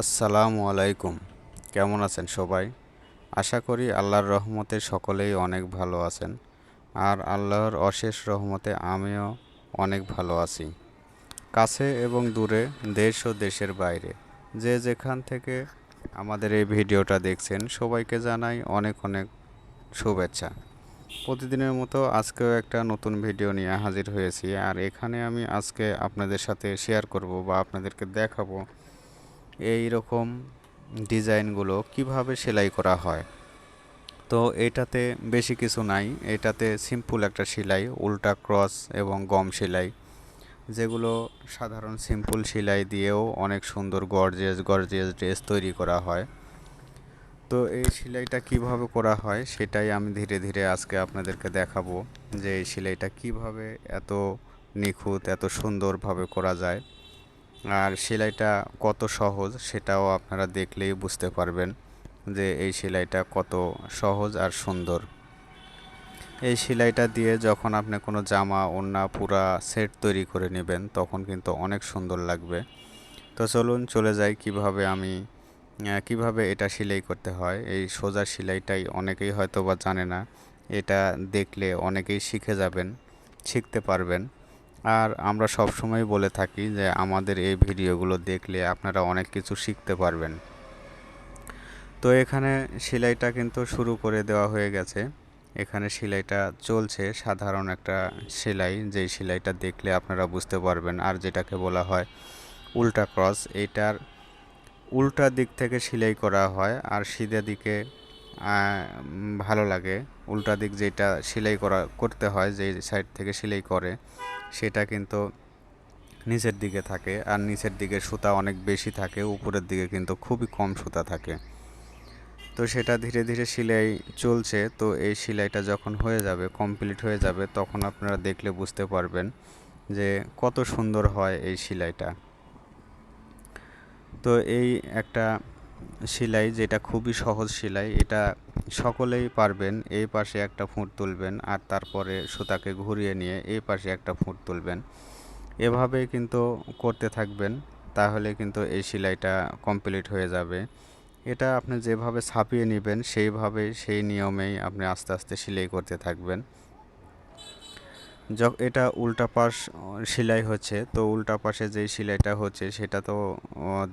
আসসালামু আলাইকুম। কেমন আছেন সবাই? আশা করি আল্লাহর রহমতে সকলেই অনেক ভালো আছেন। আর আল্লাহর অশেষ রহমতে আমিও অনেক ভালো আছি। কাছে এবং দূরে, দেশ ও দেশের বাইরে, যে যেখান থেকে আমাদের এই ভিডিওটা দেখছেন, সবাইকে জানাই অনেক অনেক শুভেচ্ছা। প্রতিদিনের মতো আজকেও একটা নতুন ভিডিও নিয়ে হাজির হয়েছি। আর এখানে আমি আজকে আপনাদের সাথে শেয়ার করব বা আপনাদেরকে দেখাবো এই রকম ডিজাইনগুলো কীভাবে সেলাই করা হয়? তো এটাতে বেশি কিছু নাই। এটাতে সিম্পল একটা সেলাই, উল্টা ক্রস এবং গম সেলাই। যেগুলো সাধারণ সিম্পল সেলাই দিয়েও অনেক সুন্দর গর্জিয়াস গর্জিয়াস ড্রেস তৈরি করা হয়। তো এই সেলাইটা কীভাবে করা হয় সেটাই আমি ধীরে ধীরে আজকে আপনাদেরকে দেখাবো যে এই সেলাইটা কীভাবে এত নিখুঁত, এত সুন্দরভাবে করা যায়। আর সেলাইটা কত সহজ সেটাও আপনারা দেখলেই বুঝতে পারবেন যে এই সেলাইটা কত সহজ আর সুন্দর। এই সেলাইটা দিয়ে যখন আপনি কোনো জামা, ওড়না পুরা সেট তৈরি করে নেবেন, তখন কিন্তু অনেক সুন্দর লাগবে। তো চলুন চলে যাই কীভাবে আমি কীভাবে এটা সেলাই করতে হয়। এই সোজা সেলাইটাই অনেকেই হয়তো বা জানে না। এটা দেখলে অনেকেই শিখে যাবেন, শিখতে পারবেন। আর আমরা সব সময় বলে থাকি যে আমাদের এই ভিডিওগুলো দেখলে আপনারা অনেক কিছু শিখতে পারবেন। তো এখানে সেলাইটা কিন্তু শুরু করে দেওয়া হয়ে গেছে। এখানে সেলাইটা চলছে। সাধারণ একটা সেলাই, যেই সেলাইটা দেখলে আপনারা বুঝতে পারবেন। আর যেটাকে বলা হয় উল্টা ক্রস এইটার উল্টা দিক থেকে সেলাই করা হয়। আর সিধা দিকে ভালো লাগে। উল্টা দিক যেটা সেলাই করা, করতে হয় যে সাইড থেকে সেলাই করে, সেটা কিন্তু নিচের দিকে থাকে। আর নিচের দিকে সুতা অনেক বেশি থাকে, উপরের দিকে কিন্তু খুবই কম সুতা থাকে। তো সেটা ধীরে ধীরে সেলাই চলছে। তো এই সেলাইটা যখন হয়ে যাবে কমপ্লিট হয়ে যাবে, তখন আপনারা দেখলে বুঝতে পারবেন যে কত সুন্দর হয় এই সেলাইটা। তো এই একটা সেলাই, যেটা খুবই সহজ সেলাই, এটা সকলেই পারবেন। এই পাশে একটা ফুঁট তুলবেন আর তারপরে সুতাকে ঘুরিয়ে নিয়ে এই পাশে একটা ফুঁট তুলবেন। এভাবে কিন্তু করতে থাকবেন, তাহলে কিন্তু এই সেলাইটা কমপ্লিট হয়ে যাবে। এটা আপনি যেভাবে ছাপিয়ে নেবেন, সেইভাবে সেই নিয়মেই আপনি আস্তে আস্তে সেলাই করতে থাকবেন। এটা উল্টা পাশ সেলাই হচ্ছে। তো উল্টা পাশে যেই সেলাইটা হচ্ছে, সেটা তো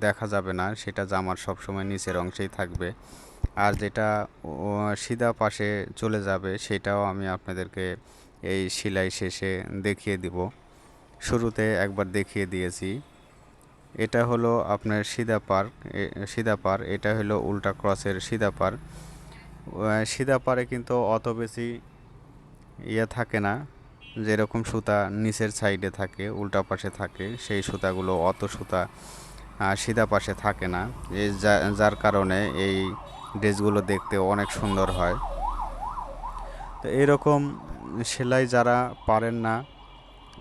দেখা যাবে না। সেটা জামার সবসময় নিচের অংশেই থাকবে। আর যেটা সিধা পাশে চলে যাবে, সেটাও আমি আপনাদেরকে এই সেলাই শেষে দেখিয়ে দিব। শুরুতে একবার দেখিয়ে দিয়েছি। এটা হলো আপনার সিধা পার সিধা পার, এটা হলো উল্টা ক্রসের সিধা পার। সিধা পারে কিন্তু অত বেশি ইয়ে থাকে না। যেরকম সুতা নিচের সাইডে থাকে, উল্টা পাশে থাকে, সেই সুতাগুলো অত সুতা সিধা পাশে থাকে না। এই যার কারণে এই ড্রেসগুলো দেখতে অনেক সুন্দর হয়। তো এরকম সেলাই যারা পারেন না,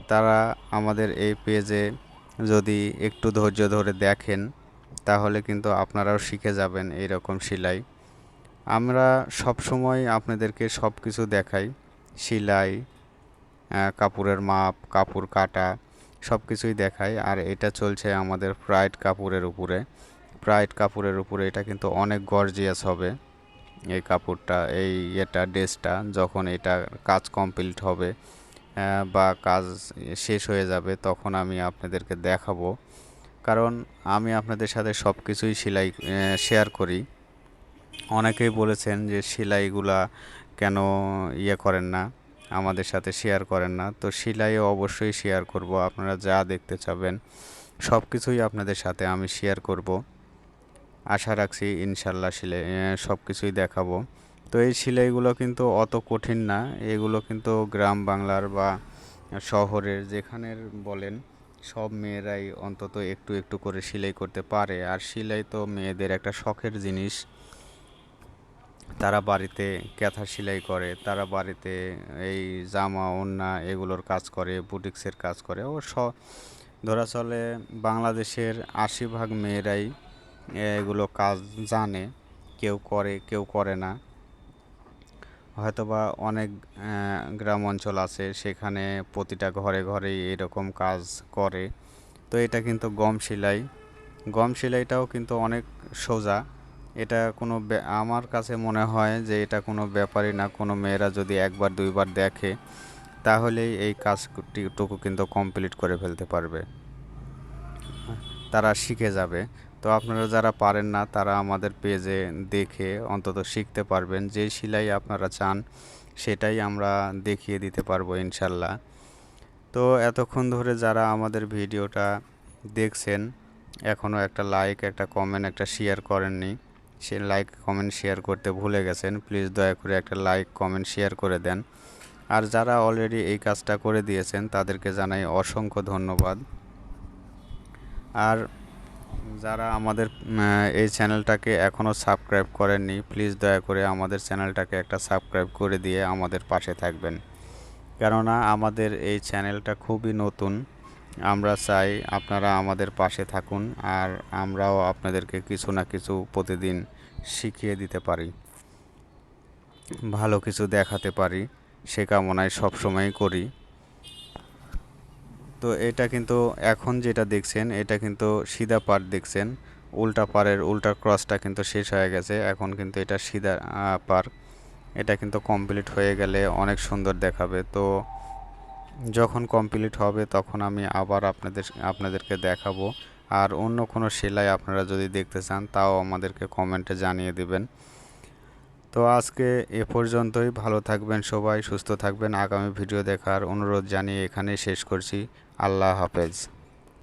তারা আমাদের এই পেজে যদি একটু ধৈর্য ধরে দেখেন, তাহলে কিন্তু আপনারাও শিখে যাবেন এই রকম সেলাই। আমরা সব সময় আপনাদেরকে সব কিছু দেখাই, সেলাই কাপড়ের মাপ, কাপড় কাটা সব কিছুই দেখায়। আর এটা চলছে আমাদের প্রাইড কাপড়ের উপরে। প্রাইড কাপড়ের উপরে এটা কিন্তু অনেক গর্জিয়াস হবে এই কাপড়টা, এই এটা ড্রেসটা, যখন এটা কাজ কমপ্লিট হবে বা কাজ শেষ হয়ে যাবে, তখন আমি আপনাদেরকে দেখাবো। কারণ আমি আপনাদের সাথে সব কিছুই সেলাই শেয়ার করি। অনেকেই বলেছেন যে সেলাইগুলা কেন ইয়ে করেন না। আমাদের সাথে শেয়ার করেন না। তো সেলাইও অবশ্যই শেয়ার করব। আপনারা যা দেখতে চাবেন সব কিছুই আপনাদের সাথে আমি শেয়ার করব। আশা রাখছি ইনশাল্লাহ সেলাই সব কিছুই দেখাবো। তো এই সেলাইগুলো কিন্তু অত কঠিন না। এগুলো কিন্তু গ্রাম বাংলার বা শহরের যেখানের বলেন, সব মেয়েরাই অন্তত একটু একটু করে সেলাই করতে পারে। আর সেলাই তো মেয়েদের একটা শখের জিনিস। তারা বাড়িতে ক্যাথা সেলাই করে, তারা বাড়িতে এই জামা ওড়না এগুলোর কাজ করে, বুটিক্সের কাজ করে। ও স ধরা চলে বাংলাদেশের আশি ভাগ মেয়েরাই এগুলো কাজ জানে, কেউ করে কেউ করে না। হয়তোবা অনেক গ্রাম অঞ্চল আছে সেখানে প্রতিটা ঘরে ঘরেই এরকম কাজ করে। তো এটা কিন্তু গম সেলাই। গম সেলাইটাও কিন্তু অনেক সোজা। এটা কোনো আমার কাছে মনে হয় যে এটা কোনো ব্যাপারই না। কোনো মেয়েরা যদি একবার, দুইবার দেখে, তাহলেই এই কাজটুকু কিন্তু কমপ্লিট করে ফেলতে পারবে। তারা শিখে যাবে। তো আপনারা যারা পারেন না, তারা আমাদের পেজে দেখে অন্তত শিখতে পারবেন। যে সেলাই আপনারা চান, সেটাই আমরা দেখিয়ে দিতে পারব ইনশাল্লাহ। তো এতক্ষণ ধরে যারা আমাদের ভিডিওটা দেখছেন এখনও একটা লাইক একটা কমেন্ট একটা শেয়ার করেননি সে লাইক কমেন্ট শেয়ার করতে ভুলে গেছেন প্লিজ দয়া করে একটা লাইক কমেন্ট শেয়ার করে দেন। আর যারা অলরেডি এই কাজটা করে দিয়েছেন, তাদেরকে জানাই অসংখ্য ধন্যবাদ। আর যারা আমাদের এই চ্যানেলটাকে এখনও সাবস্ক্রাইব করেননি প্লিজ দয়া করে আমাদের চ্যানেলটাকে একটা সাবস্ক্রাইব করে দিয়ে আমাদের পাশে থাকবেন। কেননা আমাদের এই চ্যানেলটা খুবই নতুন। আমরা চাই আপনারা আমাদের পাশে থাকুন আর আমরাও আপনাদেরকে কিছু না কিছু প্রতিদিন শিখিয়ে দিতে পারি, ভালো কিছু দেখাতে পারি, সে কামনায় সবসময়ই করি। তো এটা কিন্তু এখন যেটা দেখছেন, এটা কিন্তু সিধা পার দেখছেন, উল্টা পারের উল্টা ক্রসটা কিন্তু শেষ হয়ে গেছে, এখন কিন্তু এটা সিধা পার এটা কিন্তু কমপ্লিট হয়ে গেলে অনেক সুন্দর দেখাবে। তো যখন কমপ্লিট হবে তখন আমি আবার আপনাদের, আপনাদেরকে দেখাবো। আর অন্য কোনো সেলাই আপনারা যদি দেখতে চান, তাও আমাদেরকে কমেন্টে জানিয়ে দিবেন। তো আজকে এ পর্যন্তই। ভালো থাকবেন সবাই, সুস্থ থাকবেন। আগামী ভিডিও দেখার অনুরোধ জানিয়ে এখানেই শেষ করছি। আল্লাহ হাফেজ।